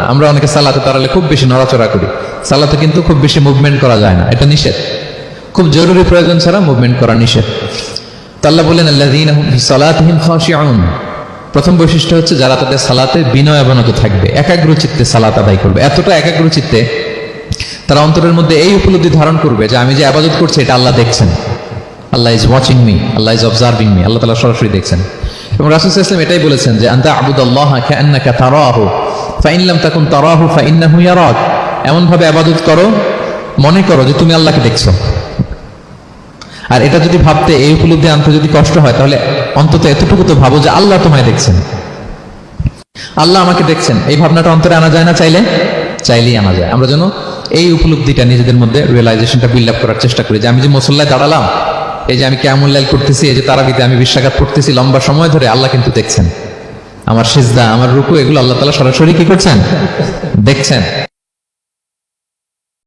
না। আমরা অনেকে সালাতে তারালে খুব বেশি নড়াচড়া করি। সালাতে কিন্তু খুব বেশি মুভমেন্ট করা যায় না। এটা নিষেধ। খুব জরুরি প্রয়োজন ছাড়া মুভমেন্ট করা নিষেধ। তাল্লাহ বলেন খাশিউন। প্রথম বৈশিষ্ট্য হচ্ছে যারা তাদের সালাতে বিনয় অবনত থাকবে একাগ্র চিত্তে সালাত আদায় করবে। এতটা একাগ্র চিত্তে তারা অন্তরের মধ্যে এই উপলব্ধি ধারণ করবে যে আমি যে আবাদত করছি, এটা আল্লাহ দেখছেন। Allah is watching me Allah is observing me আল্লাহ তালা সরাসরি দেখছেন। এবং রাসুল ইসলাম এটাই বলেছেন যে আন্তা আবুদাল্লাহ কান্নাকা তারাহু। ফাইনলাম তাকুন তারাহু ফাইন্নাহু ইয়ারাক। এমন ভাবে আবাদত করো, মনে করো যে তুমি আল্লাহকে দেখছ। আর এটা যদি ভাবতে এই উপলব্ধি আনতে যদি কষ্ট হয়, তাহলে অন্তত এতটুকু তো ভাবো যে আল্লাহ তোমায় দেখছেন। আল্লাহ আমাকে দেখছেন। এই ভাবনাটা অন্তরে আনা যায় না চাইলে? চাইলেই আনা যায়। আমরা যেন এই উপলব্ধিটা নিজেদের মধ্যে রিয়েলাইজেশনটা বিল্ড আপ করার চেষ্টা করি। যে আমি যে মুসল্লায় দাঁড়ালাম, এই যে আমি কেমন লাইল করতেছি, এই যে তারাবিতে আমি বিশ্বাঘাত করতেছি লম্বা সময় ধরে আল্লাহ কিন্তু দেখছেন। আমার সিজদা আমার রুকু এগুলো আল্লাহ তালা সরাসরি কি করছেন? দেখছেন।